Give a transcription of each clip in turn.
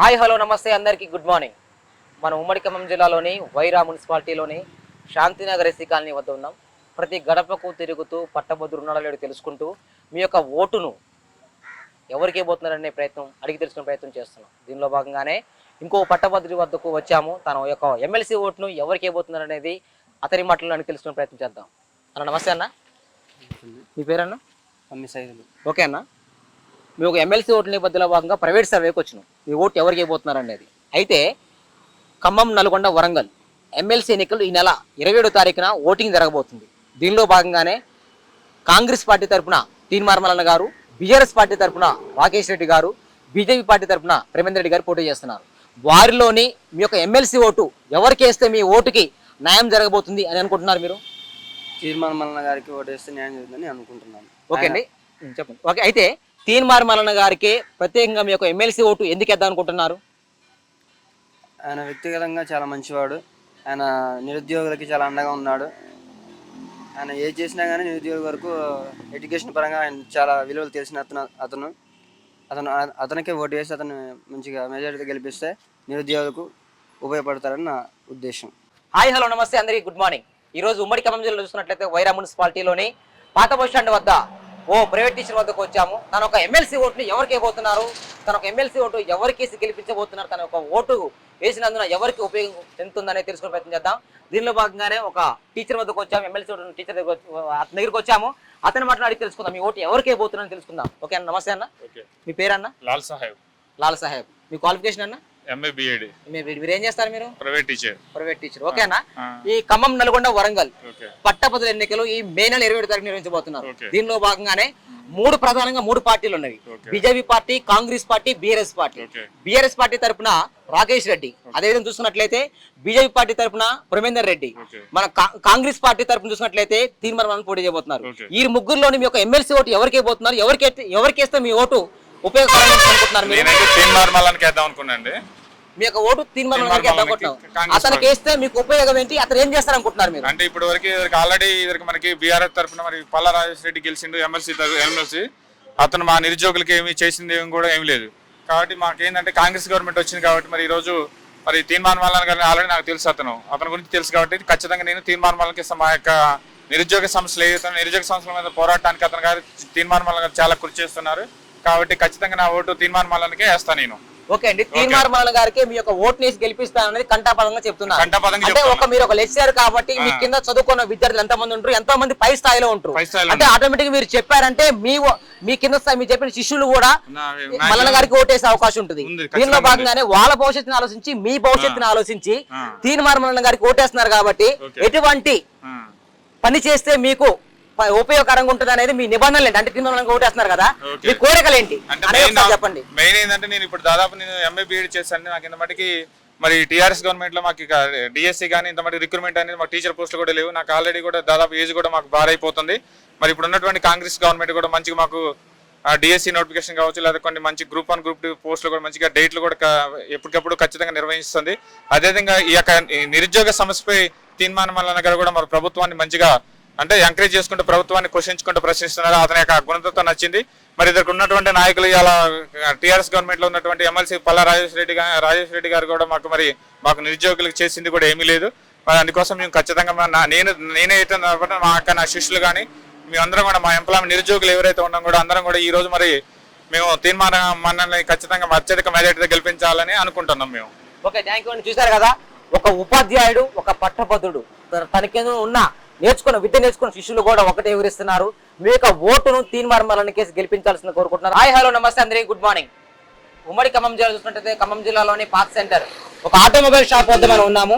Hi hello నమస్తే అందరికీ. Good morning. మన ఉమ్మడి ఖమ్మం జిల్లాలోని వైరా మున్సిపాలిటీలోని శాంతినగర్ ఎస్సీ కాలనీ వద్ద ఉన్నాం. ప్రతి గడపకు తిరుగుతూ పట్టభద్రులు ఉన్నాడో తెలుసుకుంటూ మీ యొక్క ఓటును ఎవరికి ఇవ్వబోతున్నారనే ప్రయత్నం అడిగి తెలుసుకునే ప్రయత్నం చేస్తున్నాం. దీనిలో భాగంగానే ఇంకో పట్టభద్రుడి వద్దకు వచ్చాము. తన యొక్క ఎమ్మెల్సీ ఓటును ఎవరికి ఇవ్వబోతున్నారు అనేది అతని మాటలను అడిగి తెలుసుకునే ప్రయత్నం చేద్దాం. అన్న నమస్తే అన్న. మీ పేరన్నా? అన్ని ఓకే అన్న. మీ ఒక ఎమ్మెల్సీ ఓట్ల నేపథ్యంలో భాగంగా ప్రైవేట్ సర్వేకి వచ్చినాం. మీ ఓటు ఎవరికి ఇవ్వబోతున్నారు అనేది అయితే ఖమ్మం నల్గొండ వరంగల్ ఎమ్మెల్సీ ఎన్నికలు ఈ నెల ఇరవై ఏడో తారీఖున ఓటింగ్ జరగబోతుంది. దీనిలో భాగంగానే కాంగ్రెస్ పార్టీ తరపున తీన్ మార్మలన్న గారు బీఆర్ఎస్ పార్టీ తరపున రాకేష్ రెడ్డి గారు బీజేపీ పార్టీ తరపున ప్రేమేంద్ర రెడ్డి గారు పోటీ చేస్తున్నారు. వారిలోని మీ యొక్క ఎమ్మెల్సీ ఓటు ఎవరికి వేస్తే మీ ఓటుకి న్యాయం జరగబోతుంది అని అనుకుంటున్నారు మీరు? తీర్మానం మల్లన్న గారికి ఓటేస్తే న్యాయం జరుగుతుందని అనుకుంటున్నాను. ఓకే అండి. చెప్పండి. ఓకే అయితే తీన్ మార్మలన్న గారికి ప్రత్యేకంగా మీ యొక్క ఎమ్మెల్సీ ఓటు ఎందుకు వేద్దాం అనుకుంటున్నారు? ఆయన వ్యక్తిగతంగా చాలా మంచివాడు. ఆయన నిరుద్యోగులకి చాలా అండగా ఉన్నాడు. ఆయన ఏది చేసినా కానీ నిరుద్యోగుల వరకు ఎడ్యుకేషన్ పరంగా ఆయన చాలా విలువలు తెలిసిన అతను అతను. అతను అతనికే ఓటు వేసి అతను మంచిగా మెజారిటీతో గెలిపిస్తే నిరుద్యోగులకు ఉపయోగపడతారని నా ఉద్దేశం. హాయ్ హలో నమస్తే అందరికీ. Good morning. ఈ రోజు ఉమ్మడి ఖమ్మం జిల్లాలో చూసుకున్నట్లయితే వైరా మున్సిపాలిటీలోని పాత బస్ స్టాండ్ వద్ద ఓ ప్రైవేట్ టీచర్ వద్దకు వచ్చాము. తన ఒక ఎమ్మెల్సీ ఓటుని ఎవరికి ఇవ్వబోతున్నారు? తన ఒక ఎమ్మెల్సీ ఓటు ఎవరికి గెలిపించబోతున్నారు? తన ఒక ఓటు వేసినందున ఎవరికి ఉపయోగం చెందుతుందనే తెలుసుకునే ప్రయత్నం చేద్దాం. దీనిలో భాగంగానే ఒక టీచర్ వద్దకు వచ్చాము ఎమ్మెల్సీ ఓటు టీచర్ దగ్గర అతని దగ్గరికి వచ్చాము. అతని మాట్లాడి తెలుసుకుందాం. మీ ఓటు ఎవరికి ఇవ్వబోతున్నారని తెలుసుకుందాం. ఓకే అన్న నమస్తే అన్న. మీ పేరన్న? లాల్ సాహెబ్. లాల్ సాహెబ్. మీ క్వాలిఫికేషన్ అన్న? ఎంఏ బిఎడ్ మీరు ఏం చేస్తారు మీరు? ప్రైవేట్ టీచర్ ప్రైవేట్ టీచర్ ఓకేనా? ఈ ఖమ్మం నల్గొండ వరంగల్ ఓకే. పట్టభద్రుల ఎన్నికలు ఈ మే నెల ఇరవై తారీఖు నిర్వహించబోతున్నారు. దీనిలో భాగంగానే మూడు ప్రధానంగా మూడు పార్టీలు ఉన్నవి. Okay. BJP party Congress party BRS party. BRS party తరపున రాకేష్ రెడ్డి. అదేవిధంగా చూసుకున్నట్లయితే బీజేపీ పార్టీ తరపున ప్రమేందర్ రెడ్డి. మన కాంగ్రెస్ పార్టీ తరపున చూసినట్లయితే తీర్మానం పోటీ చేయబోతున్నారు. ఈ ముగ్గురులోని మీ యొక్క ఎమ్మెల్సీ ఓటు ఎవరికి ఇవ్వబోతున్నారు ఎవరికి ఎత్తే- ఎవరికి వేస్తే మీ ఓటు మీరు? నేనైతే అనుకున్నాండి మీ యొక్క ఓటు తీర్మానం అతనికి వేస్తే మీకు ఉపయోగం ఏంటి? అతను ఏం చేస్తారు అనుకుంటున్నారు మీరు? అంటే ఇప్పుడు వరకు ఆల్రెడీ ఇద్దరికి మనకి బీఆర్ఎస్ తరఫున మరి పల్లా రాజేష్ రెడ్డి గెలిచిండు ఎమ్మెల్సీ ఎమ్మెల్సీ అతను మా నిరుద్యోగులకి ఏమి చేసింది ఏమి కూడా ఏమి లేదు. కాబట్టి మాకేంటంటే కాంగ్రెస్ గవర్నమెంట్ వచ్చింది కాబట్టి మరి ఈ రోజు మరి తీర్మానం వాళ్ళని గారిని ఆల్రెడీ నాకు తెలుసు అతను. అతని గురించి తెలుసు కాబట్టి ఖచ్చితంగా నేను తీర్మానం వాళ్ళకి మా యొక్క నిరుద్యోగ సమస్యలు ఏదైతే నిరుద్యోగ సమస్యల మీద పోరాటానికి అతను గారు తీర్మానం వాళ్ళ గారు చాలా కృషి చేస్తున్నారు. కాబట్టి ఖచ్చితంగా నా ఓటు తీర్మానం వాళ్ళకే వేస్తాను నేను. ఓకే అండి. తీర్మానం గారికి మీ యొక్క ఓట్ వేసి గెలిపిస్తానని కంటాపదంగా చెప్తున్నారు అంటే. ఒక మీరు ఒక లెక్చర్ కాబట్టి మీ కింద చదువుకున్న విద్యార్థులు ఎంత మంది ఉంటారు? ఎంతో మంది పై స్థాయిలో ఉంటారు. అంటే ఆటోమేటిక్ మీరు చెప్పారంటే మీ మీ కింద మీరు చెప్పిన శిష్యులు కూడా నా- మల్లన్న గారికి ఓటేసే అవకాశం ఉంటుంది. దీనిలో భాగంగానే వాళ్ళ భవిష్యత్తుని ఆలోచించి మీ భవిష్యత్తుని ఆలోచించి మల్లన్న గారికి ఓటేస్తున్నారు కాబట్టి. ఎటువంటి. పని చేస్తే మీకు ఉపయోగకరంగా ఉంటుంది అనేది మీ నిబంధనలు ఏంటి? అంటే తీర్మానం ఓటేస్తున్నారు కదా. మీ కోరికలు ఏంటి చెప్పండి. మెయిన్ ఏంటంటే నేను ఇప్పుడు దాదాపు నేను ఎంఏ బీఎడ్ చేశాను. నాకు ఇంత మటుకి మరి టీఆర్ఎస్ గవర్నమెంట్లో మాకు డిఎస్సి కానీ ఇంత మటుకు రిక్రూట్మెంట్ అనేది మాకు టీచర్ పోస్టులు కూడా లేవు. నాకు ఆల్రెడీ కూడా దాదాపు ఏజ్ కూడా మాకు బార్ అయిపోతుంది. మరి ఇప్పుడు ఉన్నటువంటి కాంగ్రెస్ గవర్నమెంట్ కూడా మంచిగా మాకు డిఎస్సి నోటిఫికేషన్ కావచ్చు లేదా కొన్ని మంచి గ్రూప్ వన్ గ్రూప్ టూ పోస్టులు కూడా మంచిగా డేట్లు కూడా ఎప్పటికప్పుడు ఖచ్చితంగా నిర్వహిస్తుంది. అదేవిధంగా ఈ యొక్క నిరుద్యోగ సమస్యపై తీర్మానం వలన గారు కూడా మన ప్రభుత్వాన్ని మంచిగా అంటే ఎంకరేజ్ చేసుకుంటూ ప్రభుత్వాన్ని క్వశ్చించుకుంటూ ప్రశ్నిస్తున్నారు. అతని యొక్క గుణతత్వం నచ్చింది. మరి ఇద్దరికి ఉన్నటువంటి నాయకులు ఇలా టీఆర్ఎస్ గవర్నమెంట్లో ఉన్నటువంటి ఎమ్మెల్సీ పల్లా రాజేష్ రెడ్డి రాజేష్ రెడ్డి గారు కూడా మాకు మరి మాకు నిరుద్యోగులకు చేసింది కూడా ఏమీ లేదు. మరి అందుకోసం మేము ఖచ్చితంగా నేను నేనే అయితే మా అక్క నా శిష్యులు కానీ మేమందరం కూడా మా ఎంప్లాయ్ నిరుద్యోగులు ఎవరైతే ఉన్నాం కూడా అందరం కూడా ఈ రోజు మరి మేము తీర్మానం మనల్ని ఖచ్చితంగా అత్యధిక మెజార్టీతో గెలిపించాలని అనుకుంటున్నాం మేము. ఓకే థ్యాంక్ యూ చూసారు కదా ఒక ఉపాధ్యాయుడు ఒక పట్టభద్రుడు. తన- ఉన్న నేర్చుకున్న విద్య నేర్చుకున్న శిష్యులు కూడా ఒకటే వివరిస్తున్నారు. మీ యొక్క ఓటును తీన్మార్మలని కేసు గెలిపించాల్సిన కోరుకుంటున్నారు. హాయ్ హలో నమస్తే అందరికీ గుడ్ మార్నింగ్. ఉమ్మడి ఖమ్మం జిల్లా చూసినట్టయితే ఖమ్మం జిల్లాలోని పాత్ సెంటర్. ఒక ఆటోమొబైల్ షాప్ వద్ద మనం ఉన్నాము.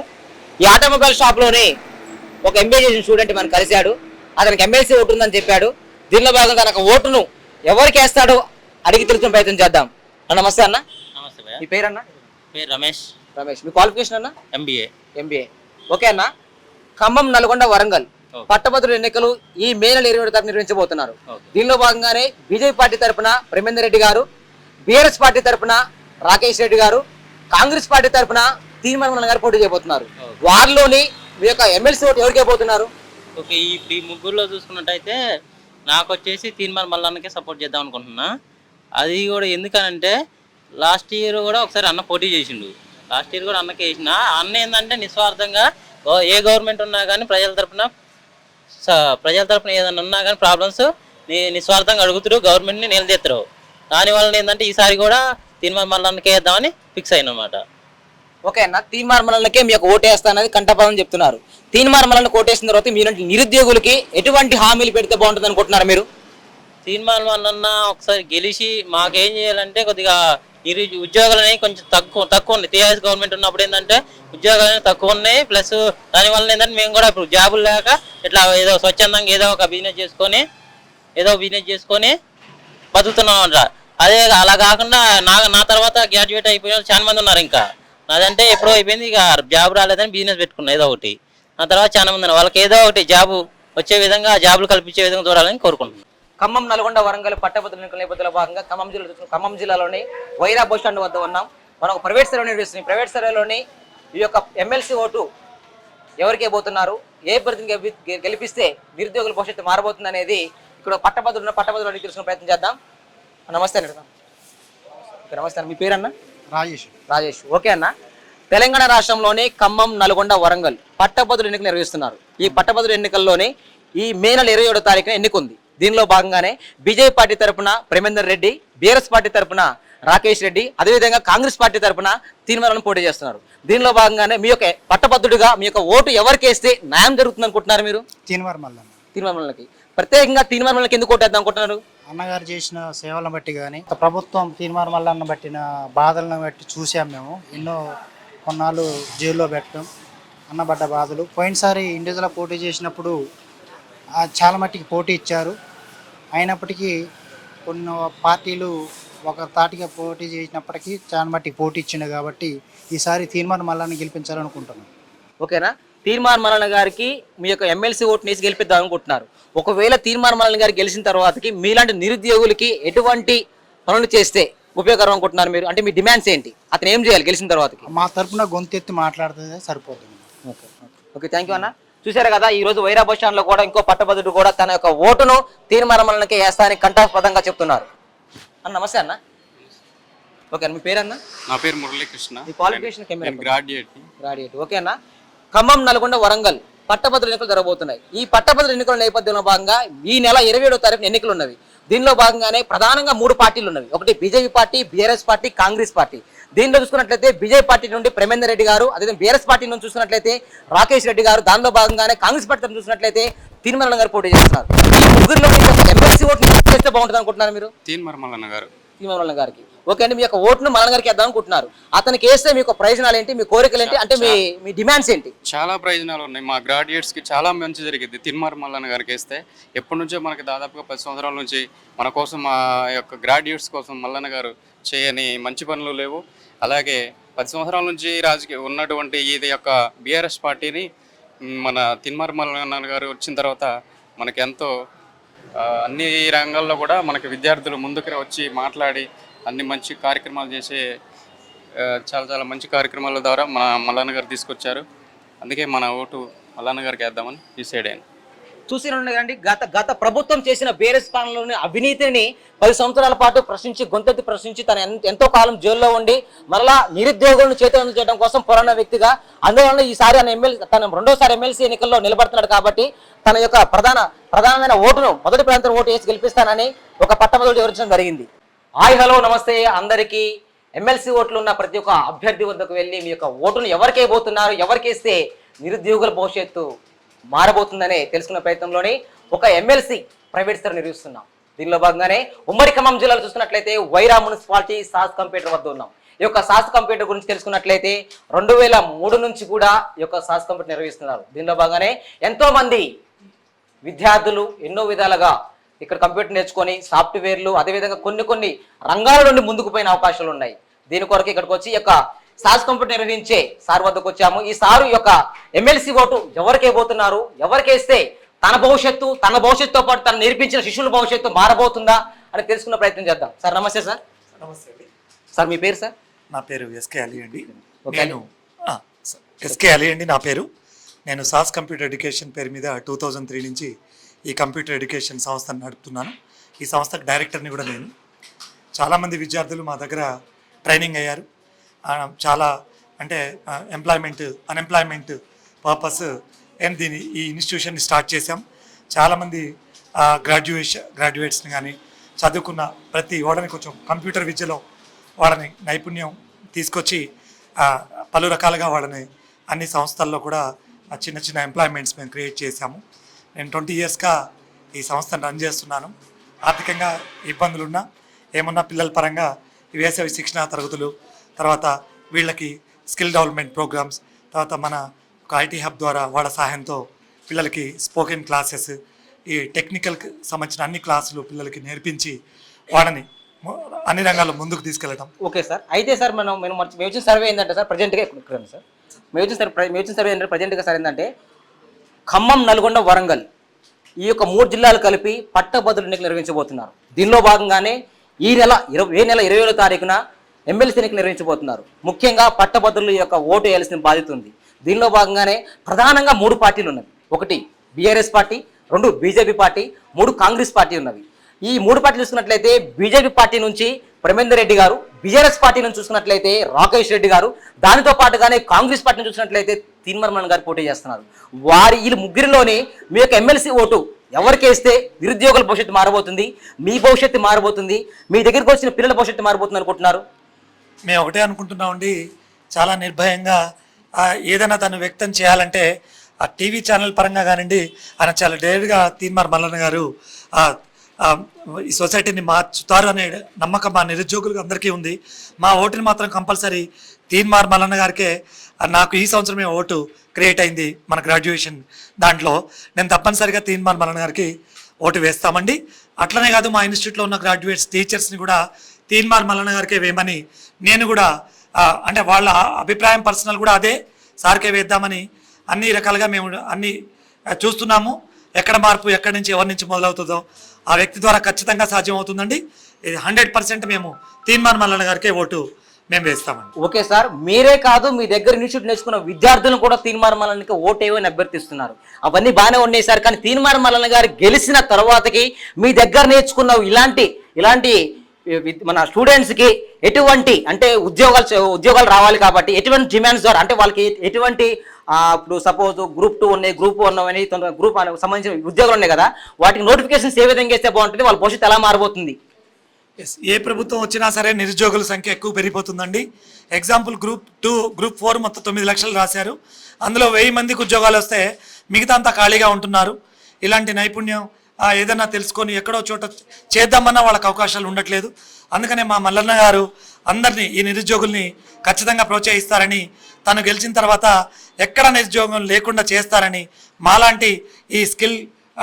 ఈ ఆటోమొబైల్ షాప్లోని ఒక ఎంబీఏ చేసిన స్టూడెంట్ మనం కలిశాడు. అతనికి ఎమ్మెల్సీ ఓటు ఉందని చెప్పాడు. దీనిలో భాగంగా తనకు ఓటును ఎవరికి వేస్తాడో అడిగి తెలుసుకునే ప్రయత్నం చేద్దాం. అన్న, నమస్తే అన్న. నమస్తే మీ పేరన్నా? పేరు రమేష్. రమేష్. మీ క్వాలిఫికేషన్ అన్న? ఎంబీఏ ఎంబీఏ ఓకే అన్న. ఖమ్మం నల్గొండ వరంగల్. పట్టభద్రుల ఎన్నికలు ఈ మే నెల ఇరవై తారీఖు నిర్వహించబోతున్నారు. దీనిలో భాగంగానే బీజేపీ పార్టీ తరపున ప్రేమేందర్ రెడ్డి గారు బీఆర్ఎస్ పార్టీ తరపున రాకేష్ రెడ్డి గారు కాంగ్రెస్ పార్టీ తరపున తీర్మానం గారు పోటీ చేయబోతున్నారు. వారిలోని మీ యొక్క ఎమ్మెల్సీ ఓటు ఎవరికి అయిపోతున్నారు ఓకే ఈ ముగ్గురులో చూసుకున్నట్టయితే నాకు వచ్చేసి తీన్మార్ మల్లన్నకే సపోర్ట్ చేద్దాం అనుకుంటున్నా. అది కూడా ఎందుకనంటే లాస్ట్ ఇయర్ కూడా ఒకసారి అన్న పోటీ చేసిండు. లాస్ట్ ఇయర్ కూడా అన్నకి వేసిన అన్న ఏంటంటే నిస్వార్థంగా ఏ గవర్నమెంట్ ఉన్నా కానీ ప్రజల తరపున స- ప్రజల తరపున ఏదైనా ఉన్నా కానీ ప్రాబ్లమ్స్ నిస్వార్థంగా అడుగుతారు గవర్నమెంట్ని నిలదీస్తారు దానివల్ల ఏంటంటే ఈసారి కూడా తిరుమల మల్లన్నకే వేద్దామని ఫిక్స్ అయినమాట. ఓకే అన్న తీన్మార్ మల్లన్నకే మీ యొక్క ఓటేస్తా అనేది కంటపదం చెప్తున్నారు. తీన్మార్ మల్లన్న ఓటేసిన తర్వాత మీలాంటి నిరుద్యోగులకి ఎటువంటి హామీలు పెడితే బాగుంటుంది అనుకుంటున్నారు మీరు? తీర్మానం వలన ఒకసారి గెలిచి మాకేం చేయాలంటే కొద్దిగా ఈ ఉద్యోగాలు అనేవి కొంచెం తక్కువ తక్కువ ఉన్నాయి. టీఆర్ఎస్ గవర్నమెంట్ ఉన్నప్పుడు ఏంటంటే ఉద్యోగాలు అనేవి తక్కువ ఉన్నాయి. ప్లస్ దానివల్ల ఏంటంటే మేము కూడా ఇప్పుడు జాబులు లేక ఇట్లా ఏదో స్వచ్ఛందంగా ఏదో ఒక బిజినెస్ చేసుకొని ఏదో బిజినెస్ చేసుకొని బతుకుతున్నాం అంట. అదే అలా కాకుండా నా నా తర్వాత గ్రాడ్యుయేట్ అయిపోయిన చాలా మంది ఉన్నారు ఇంకా. నాదంటే ఎప్పుడో అయిపోయింది ఇక జాబ్ రాలేదని బిజినెస్ పెట్టుకున్నా ఏదో ఒకటి. నా తర్వాత చాలా మంది ఉన్నారు. వాళ్ళకి ఏదో ఒకటి జాబ్ వచ్చే విధంగా జాబులు కల్పించే విధంగా చూడాలని కోరుకుంటున్నాను ఖమ్మం నల్గొండ వరంగల్ పట్టభద్రుల ఎన్నికల నేపథ్యంలో భాగంగా ఖమ్మం జిల్లా ఖమ్మం జిల్లాలోని వైరా బస్ స్టాండ్ వద్ద ఉన్నాం. మనం ఒక ప్రైవేట్ సర్వే నిర్వహిస్తున్నాం. ప్రైవేట్ సర్వేలోని ఈ యొక్క ఎమ్మెల్సీ ఓటు ఎవరికి ఇవ్వబోతున్నారు ఏ ప్రతిని గెలిపిస్తే నిరుద్యోగుల భవిష్యత్తు మారబోతుంది అనేది ఇక్కడ పట్టభద్రులు ఉన్న పట్టభద్రులు అడిగి తెలుసుకునే ప్రయత్నం చేద్దాం. నమస్తే అండి నమస్తే అన్న. మీ పేరన్నా? రాజేష్. రాజేష్. ఓకే అన్న. తెలంగాణ రాష్ట్రంలోని ఖమ్మం నల్గొండ వరంగల్ పట్టభద్రుల ఎన్నికలు నిర్వహిస్తున్నారు. ఈ పట్టభద్రుల ఎన్నికల్లోని ఈ మే నెల ఇరవై ఏడో తారీఖున ఎన్నిక ఉంది. దీనిలో భాగంగానే బీజేపీ పార్టీ తరపున ప్రేమేందర్ రెడ్డి బీఆర్ఎస్ పార్టీ తరపున రాకేష్ రెడ్డి అదేవిధంగా కాంగ్రెస్ పార్టీ తరపున తీర్మానాలను పోటీ చేస్తున్నారు. దీనిలో భాగంగానే మీ యొక్క పట్టభద్రుడిగా మీ యొక్క ఓటు ఎవరికి వేస్తే న్యాయం జరుగుతుంది అనుకుంటున్నారు మీరు? మల్లన్న తీర్మానాలకి. ప్రత్యేకంగా తీర్మానాలకి ఎందుకు ఓటేద్దాం అనుకుంటున్నారు? అన్నగారు చేసిన సేవలను బట్టి కానీ ప్రభుత్వం తీన్మార్ మల్లన్న బట్టిన బాధలను బట్టి చూసాం మేము. ఎన్నో కొన్నాళ్ళు జైల్లో పెట్టడం అన్నబడ్డ బాధలు. పోయినసారి ఇండివిజువల్ పోటీ చేసినప్పుడు చాలా మట్టికి పోటీ ఇచ్చారు. అయినప్పటికీ కొన్ని పార్టీలు ఒక తాటిగా పోటీ చేసినప్పటికీ చాలా మట్టికి పోటీ ఇచ్చిండు కాబట్టి ఈసారి తీర్మార్ మల్లన్న గెలిపించాలనుకుంటున్నాం. ఓకేనా? తీర్మాన్ మల్లన్న గారికి మీ యొక్క ఎమ్మెల్సీ ఓటు వేసి గెలిపిద్దాం అనుకుంటున్నారు. ఒకవేళ తీర్మాన్ మల్లన్న గారు గెలిచిన తర్వాతకి మీలాంటి నిరుద్యోగులకి ఎటువంటి పనులు చేస్తే ఉపయోగకరం అనుకుంటున్నారు మీరు? అంటే మీ డిమాండ్స్ ఏంటి? అతను ఏం చేయాలి గెలిచిన తర్వాతకి? మా తరపున గొంతెత్తి మాట్లాడితే సరిపోతుంది. Okay okay. థ్యాంక్ యూ అన్న. చూశారు కదా ఈ రోజు వైరా బస్ స్టాండ్లో కూడా ఇంకో పట్టభద్రుడు కూడా తన యొక్క ఓటును తీర్మాన మల్లన్నకే వేస్తానని కంఠాస్పదంగా చెప్తున్నారు. అన్న నమస్తే అన్న. ఓకే అన్న మీ పేరన్నా? నా పేరు మురళీకృష్ణ. మీ క్వాలిఫికేషన్ గ్రాడ్యుయేట్ గ్రాడ్యుయేట్ ఓకేనా ఖమ్మం నల్గొండ వరంగల్ పట్టభద్రుల ఎన్నికలు జరగబోతున్నాయి. ఈ పట్టభద్రుల ఎన్నికల నేపథ్యంలో భాగంగా ఈ నెల ఇరవై ఏడో తారీఖున ఎన్నికలు ఉన్నవి. దీనిలో భాగంగానే ప్రధానంగా మూడు పార్టీలు ఉన్నవి. ఒకటి BJP party BRS party Congress party. దీనిలో చూసుకున్నట్లయితే బీజేపీ పార్టీ నుండి ప్రేమేందర్ రెడ్డి గారు అదే బీఆర్ఎస్ పార్టీ నుంచి చూసుకున్నట్లయితే రాకేష్ రెడ్డి గారు దానిలో భాగంగానే కాంగ్రెస్ పార్టీ చూసినట్లయితే తిరుమల గారు పోటీ చేస్తున్నారు. ఈ ముగ్గురులో ఎమ్మెల్సీ ఓట్లు చేస్తే బాగుంటుంది అనుకుంటున్నారు మీరు? తీన్ మర్మలన్న గారు. తిరుమల గారికి. ఓకే అండి మీ యొక్క ఓటును మల్లన్న గారికి వేద్దాం అనుకుంటున్నారు. అతనికి వేస్తే మీ యొక్క ప్రయోజనాలు ఏంటి మీ కోరికలు ఏంటి అంటే మీ మీ డిమాండ్స్ ఏంటి? చాలా ప్రయోజనాలు ఉన్నాయి. మా గ్రాడ్యుయేట్స్కి చాలా మంచి జరిగింది. తిన్మార్ మల్లన్న గారికి వేస్తే ఎప్పటి నుంచో మనకి దాదాపుగా పది సంవత్సరాల నుంచి మన కోసం మా యొక్క గ్రాడ్యుయేట్స్ కోసం మల్లన్న గారు చేయని మంచి పనులు లేవు. అలాగే పది సంవత్సరాల నుంచి రాజకీయ ఉన్నటువంటి ఇది యొక్క బీఆర్ఎస్ పార్టీని మన తిన్మార్ మల్లన్న గారు వచ్చిన తర్వాత మనకి ఎంతో అన్ని రంగాల్లో కూడా మనకి విద్యార్థులు ముందుకు వచ్చి మాట్లాడి అన్ని మంచి కార్యక్రమాలు చేసే చాలా చాలా మంచి కార్యక్రమాల ద్వారా మన మల్లన్న గారు తీసుకొచ్చారు. అందుకే మన ఓటు మల్లన్న గారికి వేద్దామని డిసైడ్ అయ్యాను. చూసినండి గత గత ప్రభుత్వం చేసిన బేరస్ పాలనలోని అవినీతిని పది సంవత్సరాల పాటు ప్రశ్నించి గొంతెత్తి ప్రశ్నించి తన ఎంతో కాలం జైల్లో ఉండి మరలా నిరుద్యోగులను చేతులను చేయడం కోసం పోరాడిన వ్యక్తిగా అందువలన ఈసారి ఆయన ఎమ్మెల్యే తన రెండోసారి ఎమ్మెల్సీ ఎన్నికల్లో నిలబడుతున్నాడు కాబట్టి తన యొక్క ప్రధాన ప్రధానమైన ఓటును మొదటి ప్రాంతం ఓటు వేసి గెలిపిస్తానని ఒక పట్టమొదటి వివరించడం జరిగింది. హాయ్ హలో నమస్తే అందరికీ. ఎమ్మెల్సీ ఓట్లు ఉన్న ప్రతి ఒక్క అభ్యర్థి వద్దకు వెళ్ళి మీ యొక్క ఓటును ఎవరికి వేయబోతున్నారు ఎవరికి నిరుద్యోగుల భవిష్యత్తు మారబోతుందనే తెలుసుకున్న ప్రయత్నంలోనే ఒక ఎమ్మెల్సీ ప్రైవేట్ సార్ నిర్వహిస్తున్నాం. దీనిలో భాగంగానే ఉమ్మడి ఖమ్మం జిల్లాలో చూసుకున్నట్లయితే వైరా మున్సిపాలిటీ సాస్ కంప్యూటర్ వద్ద ఉన్నాం. ఈ యొక్క సాస్ కంప్యూటర్ గురించి తెలుసుకున్నట్లయితే రెండు వేల మూడు నుంచి కూడా ఈ యొక్క సాస్ కంప్యూటర్ నిర్వహిస్తున్నారు. దీనిలో భాగంగానే ఎంతో మంది విద్యార్థులు ఎన్నో విధాలుగా ఇక్కడ కంప్యూటర్ నేర్చుకొని సాఫ్ట్వేర్లు అదేవిధంగా కొన్ని కొన్ని రంగాల నుండి ముందుకు పోయిన అవకాశాలు ఉన్నాయి. దీని కొరకు ఇక్కడికి వచ్చి ఈ యొక్క సాస్ కంప్యూటర్ నిర్వహించే సార్ వద్దకు వచ్చాము. ఈ సారు యొక్క ఎమ్మెల్సీ ఓటు ఎవరికి వేయబోతున్నారు ఎవరికి వేస్తే తన భవిష్యత్తు తన భవిష్యత్తుతో పాటు తను నేర్పించిన శిష్యుల భవిష్యత్తు మారబోతుందా అని తెలుసుకున్న ప్రయత్నం చేద్దాం. సార్ నమస్తే సార్. నమస్తే సార్ మీ పేరు సార్? నా పేరు ఎస్కే అలీ అండి. నేను ఎస్కే అలీ అండి నా పేరు. నేను సాస్ కంప్యూటర్ ఎడ్యుకేషన్ పేరు మీద టూ థౌజండ్ త్రీ నుంచి ఈ కంప్యూటర్ ఎడ్యుకేషన్ సంస్థను నడుపుతున్నాను. ఈ సంస్థకు డైరెక్టర్ని కూడా నేను. చాలామంది విద్యార్థులు మా దగ్గర ట్రైనింగ్ అయ్యారు. చాలా అంటే ఎంప్లాయ్మెంట్ అన్ఎంప్లాయ్మెంట్ పర్పస్ అండ్ దీని ఈ ఇన్స్టిట్యూషన్ని స్టార్ట్ చేసాం చాలామంది గ్రాడ్యుయేషన్ గ్రాడ్యుయేట్స్ని కానీ చదువుకున్న ప్రతి వాళ్ళని కొంచెం కంప్యూటర్ విద్యలో వాళ్ళని నైపుణ్యం తీసుకొచ్చి పలు రకాలుగా వాళ్ళని అన్ని సంస్థల్లో కూడా చిన్న చిన్న ఎంప్లాయ్మెంట్స్ మేము క్రియేట్ చేశాము. నేను ట్వంటీ ఇయర్స్గా ఈ సంస్థను రన్ చేస్తున్నాను. ఆర్థికంగా ఇబ్బందులున్నా ఏమన్నా పిల్లల పరంగా ఈ వేసవి శిక్షణా తరగతులు తర్వాత వీళ్ళకి స్కిల్ డెవలప్మెంట్ ప్రోగ్రామ్స్ తర్వాత మన ఒక ఐటీ హబ్ ద్వారా వాళ్ళ సహాయంతో పిల్లలకి స్పోకెన్ క్లాసెస్ ఈ టెక్నికల్కి సంబంధించిన అన్ని క్లాసులు పిల్లలకి నేర్పించి వాళ్ళని అన్ని రంగాల్లో ముందుకు తీసుకెళ్ళటం. Okay sir. అయితే సార్ మనం మేము మర్చి- మేము వచ్చిన సర్వే ఏంటంటే సార్ ప్రజెంట్గా ఇక్కడ సార్? మేము వచ్చిన సర్వే మేము వచ్చిన సర్వే ఏంటంటే ప్రజెంట్గా సార్ ఏంటంటే ఖమ్మం నల్గొండ వరంగల్ ఈ యొక్క మూడు జిల్లాలు కలిపి పట్టభద్రుల ఎన్నికలు నిర్వహించబోతున్నారు. దీనిలో భాగంగానే ఈ నెల ఇరవై ఏ నెల ఇరవై ఏడో తారీఖున ఎమ్మెల్సీ ఎన్నికలు నిర్వహించబోతున్నారు ముఖ్యంగా పట్టభద్రుల యొక్క ఓటు వేయాల్సిన బాధ్యత ఉంది. దీనిలో భాగంగానే ప్రధానంగా మూడు పార్టీలు ఉన్నవి. ఒకటి బీఆర్ఎస్ పార్టీ రెండు బీజేపీ పార్టీ మూడు కాంగ్రెస్ పార్టీ ఉన్నవి. ఈ మూడు పార్టీలు చూసుకున్నట్లయితే బీజేపీ పార్టీ నుంచి ప్రమేందర్ రెడ్డి గారు బీఆర్ఎస్ పార్టీ నుంచి చూసుకున్నట్లయితే రాకేష్ రెడ్డి గారు దానితో పాటుగానే కాంగ్రెస్ పార్టీని చూసినట్లయితే తీన్మర్మన్ గారు పోటీ చేస్తున్నారు. వారి ఈ ముగ్గురిలోనే మీ యొక్క ఎమ్మెల్సీ ఓటు ఎవరికి వేస్తే నిరుద్యోగుల భవిష్యత్తు మారబోతుంది మీ భవిష్యత్తు మారబోతుంది మీ దగ్గరికి వచ్చిన పిల్లల భవిష్యత్తు మారబోతుంది అనుకుంటున్నారు? మేము ఒకటే అనుకుంటున్నామండి. చాలా నిర్భయంగా ఏదైనా తను వ్యక్తం చేయాలంటే ఆ టీవీ ఛానల్ పరంగా కానివ్వండి ఆయన చాలా డైరెక్ట్గా తీన్మార్ మల్లన్న గారు ఈ సొసైటీని మార్చుతారు అనే నమ్మకం మా నిరుద్యోగులకు అందరికీ ఉంది. మా ఓటుని మాత్రం కంపల్సరీ తీన్మార్ మల్లన్న గారికే నాకు ఈ సంవత్సరమే ఓటు క్రియేట్ అయింది మన గ్రాడ్యుయేషన్ దాంట్లో. నేను తప్పనిసరిగా తీన్మార్ మల్లన్న గారికి ఓటు వేస్తామండి. అట్లనే కాదు మా ఇన్స్టిట్యూట్లో ఉన్న గ్రాడ్యుయేట్స్ టీచర్స్ని కూడా తీన్మార్ మల్లన్న గారికే వేయమని నేను కూడా అంటే వాళ్ళ అభిప్రాయం పర్సనల్ కూడా అదే సార్కే వేద్దామని అన్ని రకాలుగా మేము అన్ని చూస్తున్నాము. ఎక్కడ మార్పు ఎక్కడి నుంచి ఎవరి నుంచి మొదలవుతుందో ఆ వ్యక్తి ద్వారా ఖచ్చితంగా సాధ్యం అవుతుందండి ఇది హండ్రెడ్ పర్సెంట్ మేము తీన్మార్ మల్లన్న గారికే ఓటు మేము వేస్తామండి. ఓకే సార్ మీరే కాదు మీ దగ్గర ఇన్స్టిట్యూట్ నేర్చుకున్న విద్యార్థులను కూడా తీన్మార్ మల్లన్నకి ఓటేవని అభ్యర్థిస్తున్నారు. అవన్నీ బాగానే ఉన్నాయి సార్ కానీ తీన్మార్ మల్లన్న గారు గెలిచిన తర్వాతకి మీ దగ్గర నేర్చుకున్న ఇలాంటి ఇలాంటి మన స్టూడెంట్స్కి ఎటువంటి అంటే ఉద్యోగాలు ఉద్యోగాలు రావాలి కాబట్టి ఎటువంటి డిమాండ్స్ ద్వారా అంటే వాళ్ళకి ఎటువంటి ఇప్పుడు సపోజ్ గ్రూప్ టూ ఉన్నాయి గ్రూప్ వన్ అని గ్రూప్ సంబంధించిన ఉద్యోగాలు ఉన్నాయి కదా వాటికి నోటిఫికేషన్స్ ఏ విధంగా ఇస్తే బాగుంటుంది? వాళ్ళ భవిష్యత్తు ఎలా మారిపోతుంది ఎస్ ఏ ప్రభుత్వం వచ్చినా సరే నిరుద్యోగుల సంఖ్య ఎక్కువ పెరిగిపోతుందండి. Example group two group four మొత్తం తొమ్మిది లక్షలు రాశారు. అందులో వెయ్యి మందికి ఉద్యోగాలు వస్తే మిగతా అంతా ఖాళీగా ఉంటున్నారు. ఇలాంటి నైపుణ్యం ఏదైనా తెలుసుకొని ఎక్కడో చోట చేద్దామన్నా వాళ్ళకి అవకాశాలు ఉండట్లేదు. అందుకనే మా మల్లన్న గారు అందరినీ ఈ నిరుద్యోగుల్ని ఖచ్చితంగా ప్రోత్సహిస్తారని తను గెలిచిన తర్వాత ఎక్కడ నిరుద్యోగం లేకుండా చేస్తారని మాలాంటి ఈ స్కిల్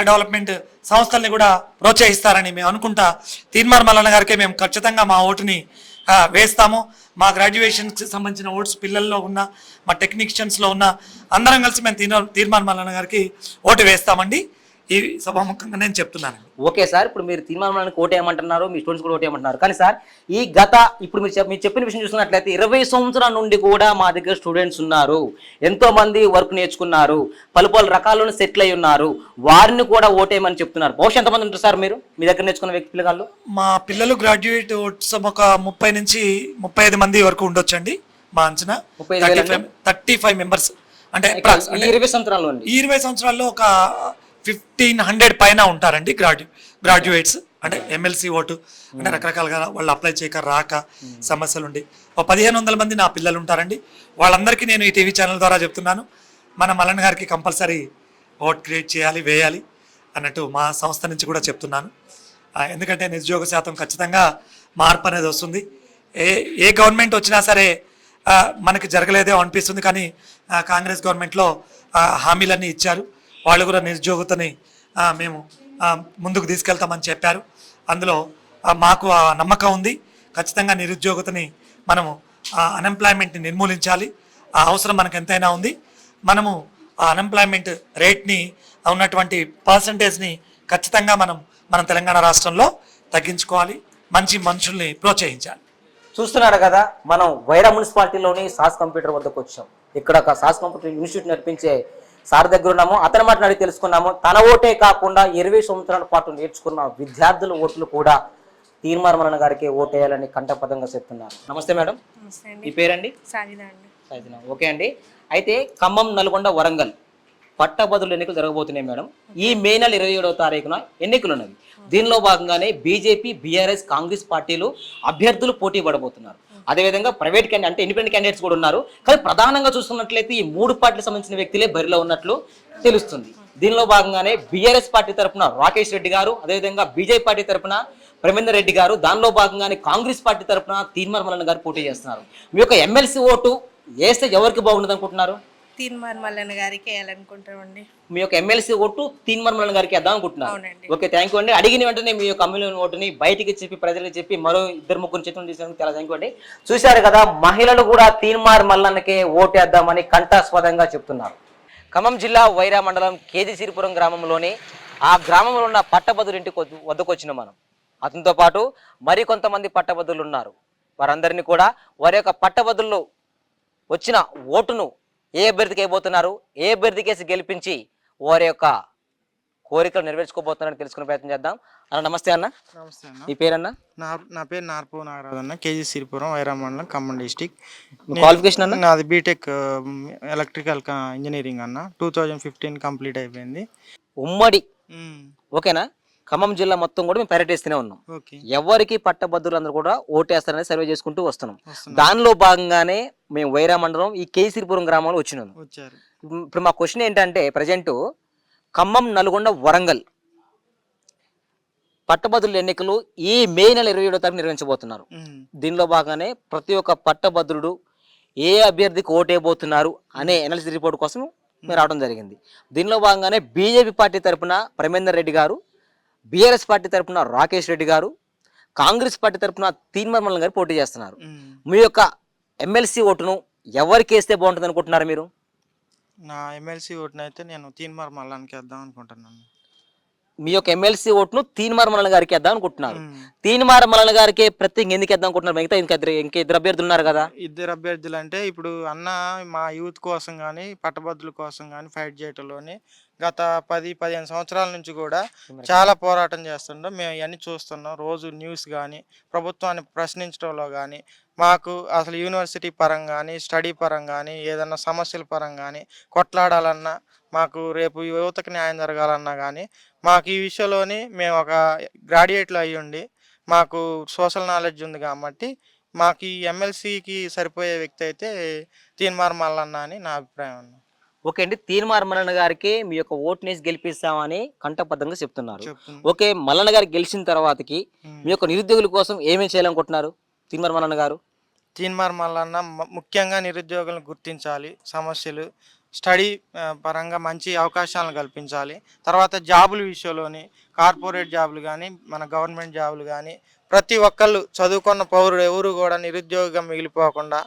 డెవలప్మెంట్ సంస్థల్ని కూడా ప్రోత్సహిస్తారని మేము అనుకుంటా తీర్మార్ మల్లన్న గారికి మేము ఖచ్చితంగా మా ఓటుని వేస్తాము. మా గ్రాడ్యుయేషన్కి సంబంధించిన ఓట్స్ పిల్లల్లో ఉన్న మా టెక్నీషియన్స్లో ఉన్న అందరం కలిసి మేము తీర్మా తీర్మార్ మల్లన్న గారికి ఓటు వేస్తామండి. ఈ సభాముఖంగా నేను చెప్తున్నాను ఓకే సార్ ఇప్పుడు మీరు తీర్మానానికి ఓటేయమంటున్నారు మీ స్టూడెంట్స్ కూడా ఓటేయమంటున్నారు కానీ సార్ ఈ గత ఇప్పుడు మీరు మీరు చెప్పిన విషయం చూసుకున్నట్లయితే ఇరవై సంవత్సరాల నుండి కూడా మా దగ్గర స్టూడెంట్స్ ఉన్నారు. ఎంతో మంది వర్క్ నేర్చుకున్నారు పలు పలు రకాలను సెటిల్ అయి ఉన్నారు. వారిని కూడా ఓటేయమని చెప్తున్నారు. బహుశా ఎంతమంది ఉంటారు సార్ మీరు? మీ దగ్గర నేర్చుకున్న వ్యక్తి పిల్లగాళ్ళు? మా పిల్లలు గ్రాడ్యుయేట్ ఒక ముప్పై నుంచి ముప్పై ఐదు మంది వరకు ఉండొచ్చండి మా అంచనా. ముప్పై? Thirty five members. అంటే ఇరవై సంవత్సరాల్లో ఇరవై సంవత్సరాల్లో ఒక ఫిఫ్టీన్ హండ్రెడ్ పైన ఉంటారండి గ్రాడ్యు గ్రాడ్యుయేట్స్. అంటే ఎమ్మెల్సీ ఓటు. అంటే రకరకాలుగా వాళ్ళు అప్లై చేయక రాక సమస్యలు ఉండి ఒక పదిహేను వందల మంది నా పిల్లలు ఉంటారండి వాళ్ళందరికీ నేను ఈ టీవీ ఛానల్ ద్వారా చెప్తున్నాను. మన మల్లన్ గారికి కంపల్సరీ ఓట్ క్రియేట్ చేయాలి వేయాలి అన్నట్టు మా సంస్థ నుంచి కూడా చెప్తున్నాను. ఎందుకంటే నిరుద్యోగ శాతం ఖచ్చితంగా మార్పు అనేది వస్తుంది. ఏ ఏ గవర్నమెంట్ వచ్చినా సరే మనకి జరగలేదే అనిపిస్తుంది కానీ కాంగ్రెస్ గవర్నమెంట్లో హామీలన్నీ ఇచ్చారు. వాళ్ళు కూడా నిరుద్యోగతని మేము ముందుకు తీసుకెళ్తామని చెప్పారు. అందులో మాకు ఆ నమ్మకం ఉంది. ఖచ్చితంగా నిరుద్యోగతని మనము అన్ఎంప్లాయ్మెంట్ని నిర్మూలించాలి. ఆ అవసరం మనకు ఎంతైనా ఉంది. మనము ఆ అన్ఎంప్లాయ్మెంట్ రేట్ని ఉన్నటువంటి పర్సంటేజ్ని ఖచ్చితంగా మనం మన తెలంగాణ రాష్ట్రంలో తగ్గించుకోవాలి. మంచి మనుషుల్ని ప్రోత్సహించాలి. చూస్తున్నారు కదా మనం వైరా మున్సిపాలిటీలోని సాస్ కంప్యూటర్ వద్దకు వచ్చాం. ఇక్కడ ఒక సాస్ కంప్యూటర్ ఇన్స్టిట్యూట్ నడిపించే సార్ దగ్గర ఉన్నాము అతని మాట అడిగి తెలుసుకున్నాము. తన ఓటే కాకుండా ఇరవై సంవత్సరాల పాటు నేర్చుకున్న విద్యార్థుల ఓట్లు కూడా తీర్మార్మలన గారికి ఓటేయాలని కంఠపదంగా చెప్తున్నారు. నమస్తే మేడం. మీ పేరండి? సైజున. ఓకే అండి. అయితే ఖమ్మం నల్గొండ వరంగల్ పట్టభద్రుల ఎన్నికలు జరగబోతున్నాయి మేడం. ఈ మే నెల ఇరవై ఏడవ తారీఖున ఎన్నికలు ఉన్నవి దీనిలో భాగంగానే బీజేపీ బీఆర్ఎస్ కాంగ్రెస్ పార్టీలు అభ్యర్థులు పోటీ పడబోతున్నారు. అదేవిధంగా ప్రైవేట్ క్యాండిడేట్ అంటే ఇండిపెండెంట్ క్యాండిడేట్స్ కూడా ఉన్నారు. కానీ ప్రధానంగా చూస్తున్నట్లయితే ఈ మూడు పార్టీలకు సంబంధించిన వ్యక్తులే బరిలో ఉన్నట్లు తెలుస్తుంది. దీనిలో భాగంగానే బీఆర్ఎస్ పార్టీ తరపున రాకేష్ రెడ్డి గారు అదేవిధంగా బీజేపీ పార్టీ తరపున ప్రమేందర్ రెడ్డి గారు దానిలో భాగంగానే కాంగ్రెస్ పార్టీ తరపున తీర్మార్మలన్ గారు పోటీ చేస్తున్నారు. మీ యొక్క ఎమ్మెల్సీ ఓటు వేస్తే ఎవరికి బాగుండదు అనుకుంటున్నారు? తీన్మార్ మల్లన్న గారికి వేయాలనుకుంటామండి. మీ యొక్క ఎమ్మెల్సీ ఓటు తీర్మార్మలన్ గారికి వేద్దాం అనుకుంటున్నారు. అవునండి. ఓకే థ్యాంక్ యూ అండి. అడిగిన వెంటనే మీ యొక్క అమ్మాయిల ఓటుని బయటికి చెప్పి ప్రజలకు చెప్పి మరో ఇద్దరు ముగ్గురు చిత్రం చేసినందుకు చాలా థ్యాంక్ యూ అండి. చూశారు కదా మహిళలు కూడా తీన్మార్ మల్లన్నకే ఓటేద్దామని కంఠాస్పదంగా చెప్తున్నారు. ఖమ్మం జిల్లా వైరా మండలం కేదిసిరిపురం గ్రామంలోని ఆ గ్రామంలో ఉన్న పట్టభద్రుల ఇంటికి వద్ద- వద్దకు వచ్చిన మనం. అతనితో పాటు మరి కొంతమంది పట్టభద్రులు ఉన్నారు. వారందరినీ కూడా వారి యొక్క పట్టభద్రులు వచ్చిన ఓటును ఏ అభ్యర్థికి అయిపోతున్నారు ఏ అభ్యర్థికి వేసి గెలిపించి వారి యొక్క కోరికలు నెరవేర్చుకోబోతున్నారని తెలుసుకునే ప్రయత్నం చేద్దాం. అన్న నమస్తే అన్న. నమస్తే అన్న. మీ పేరన్న? నా నా పేరు నార్పు నాగరాజు అన్న కేజీ సిరిపురం వైరా మండలం ఖమ్మం డిస్టిక్. క్వాలిఫికేషన్ అన్న? నాది బీటెక్ ఎలక్ట్రికల్ ఇంజనీరింగ్ అన్న. టూ థౌజండ్ ఫిఫ్టీన్ కంప్లీట్ అయిపోయింది. ఉమ్మడి. ఓకేనా? ఖమ్మం జిల్లా మొత్తం కూడా మేము పర్యటిస్తూనే ఉన్నాం. ఎవరికి పట్టభద్రులందరూ కూడా ఓటేస్తారని సర్వే చేసుకుంటూ వస్తున్నాం. దానిలో భాగంగానే మేము వైరా మండలం ఈ కేసిరిపురం గ్రామంలో వచ్చినాము వచ్చారు. ఇప్పుడు మా క్వశ్చన్ ఏంటంటే ప్రజెంట్ ఖమ్మం నల్గొండ వరంగల్ పట్టభద్రుల ఎన్నికలు ఈ మే నెల ఇరవై ఏడో తారీఖు నిర్వహించబోతున్నారు. దీనిలో భాగంగానే ప్రతి ఒక్క పట్టభద్రుడు ఏ అభ్యర్థికి ఓటేయబోతున్నారు అనే ఎనాలిసిస్ రిపోర్ట్ కోసం మేము రావడం జరిగింది. దీనిలో భాగంగానే బీజేపీ పార్టీ తరపున ప్రమేందర్ రెడ్డి గారు బీఆర్ఎస్ పార్టీ తరపున రాకేష్ రెడ్డి గారు కాంగ్రెస్ పార్టీ తరపున తీన్మర్మల్ గారు పోటీ చేస్తున్నారు. మీ యొక్క ఎమ్మెల్సీ ఓటును ఎవరికి వేస్తే బాగుంటుంది అనుకుంటున్నారు మీరు? నా ఎమ్మెల్సీ ఓటునైతే నేను తీన్మార్ మల్లానికి వేద్దాం అనుకుంటున్నాను. మీ యొక్క ఎమ్మెల్సీ ఓటును తీన్మార్మల్ గారికి వేద్దాం అనుకుంటున్నారు. ఉమ్. తీన్మార్మల్ గారికి ప్రత్యేక ఎందుకు వేద్దాం అనుకుంటున్నారు? మిగతా ఇంకా ఇంకా ఇద్దరు అభ్యర్థులు ఉన్నారు కదా. ఇద్దరు అభ్యర్థులు అంటే ఇప్పుడు అన్న మా యూత్ కోసం కానీ పట్టభద్రుల కోసం కానీ ఫైట్ చేయటంలోని గత పది పదిహేను సంవత్సరాల నుంచి కూడా చాలా పోరాటం చేస్తుంటాం మేము ఇవన్నీ చూస్తున్నాం. రోజు న్యూస్ కానీ ప్రభుత్వాన్ని ప్రశ్నించడంలో కానీ మాకు అసలు యూనివర్సిటీ పరంగా కానీ స్టడీ పరంగా కానీ ఏదన్నా సమస్యల పరంగా కానీ కొట్లాడాలన్నా మాకు రేపు యువతకు న్యాయం జరగాలన్నా కానీ మాకు ఈ విషయంలోని మేము ఒక గ్రాడ్యుయేట్లు అయ్యి ఉండి మాకు సోషల్ నాలెడ్జ్ ఉంది కాబట్టి మాకు ఈ ఎమ్మెల్సీకి సరిపోయే వ్యక్తి అయితే తీన్మార్ మల్లన్న అని నా అభిప్రాయం అన్న. ఓకే అండి. తీన్మార్ మల్లన్న గారికి మీ యొక్క ఓటునేసి గెలిపిస్తామని కంఠబద్ధంగా చెప్తున్నారు. ఓకే మల్లన్న గారు గెలిచిన తర్వాతకి. మీ యొక్క నిరుద్యోగుల కోసం ఏమేమి చేయాలనుకుంటున్నారు? తీన్మార్ మల్లన్న గారు. తీన్మార్ మల్లన్న ముఖ్యంగా నిరుద్యోగులను గుర్తించాలి సమస్యలు స్టడీ పరంగా మంచి అవకాశాలను కల్పించాలి. తర్వాత జాబుల విషయంలోని కార్పొరేట్ జాబులు కానీ మన గవర్నమెంట్ జాబులు కానీ ప్రతి ఒక్కళ్ళు చదువుకున్న పౌరుడు ఎవరు కూడా నిరుద్యోగిగా మిగిలిపోకుండా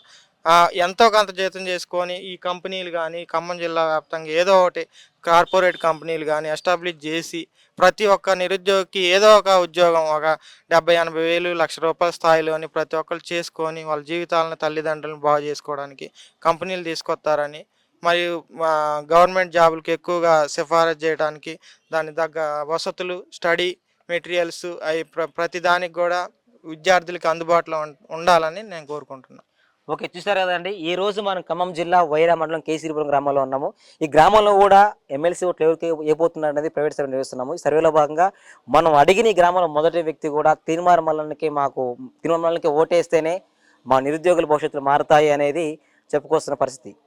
ఎంతో కొంత జీతం చేసుకొని ఈ కంపెనీలు కానీ ఖమ్మం జిల్లా వ్యాప్తంగా ఏదో ఒకటి కార్పొరేట్ కంపెనీలు కానీ ఎస్టాబ్లిష్ చేసి ప్రతి ఒక్క నిరుద్యోగికి ఏదో ఒక ఉద్యోగం ఒక డెబ్బై ఎనభై వేలు లక్ష రూపాయల స్థాయిలోని ప్రతి ఒక్కరు చేసుకొని వాళ్ళ జీవితాలను తల్లిదండ్రులను బాగు చేసుకోవడానికి కంపెనీలు తీసుకొస్తారని మరియు మా గవర్నమెంట్ జాబులకు ఎక్కువగా సిఫారసు చేయడానికి దాని తగ్గ వసతులు స్టడీ మెటీరియల్స్ అవి ప్ర ప్రతిదానికి కూడా విద్యార్థులకు అందుబాటులో ఉండాలని నేను కోరుకుంటున్నాను ఓకే చూసారు కదండి. ఈ రోజు మనం ఖమ్మం జిల్లా వైరా మండలం కేసీపురం గ్రామంలో ఉన్నాము. ఈ గ్రామంలో కూడా ఎమ్మెల్సీ ఓట్లు ఎవరికి ఏపోతున్నారు అనేది ప్రైవేట్ సర్వే నిర్వహిస్తున్నాము. ఈ సర్వేలో భాగంగా మనం అడిగిన ఈ గ్రామంలో మొదటి వ్యక్తి కూడా తిరుమార మల్లనికి మాకు తిరుమల మల్లనికి ఓటేస్తేనే మా నిరుద్యోగుల భవిష్యత్తులు మారుతాయి అనేది చెప్పుకొస్తున్న పరిస్థితి.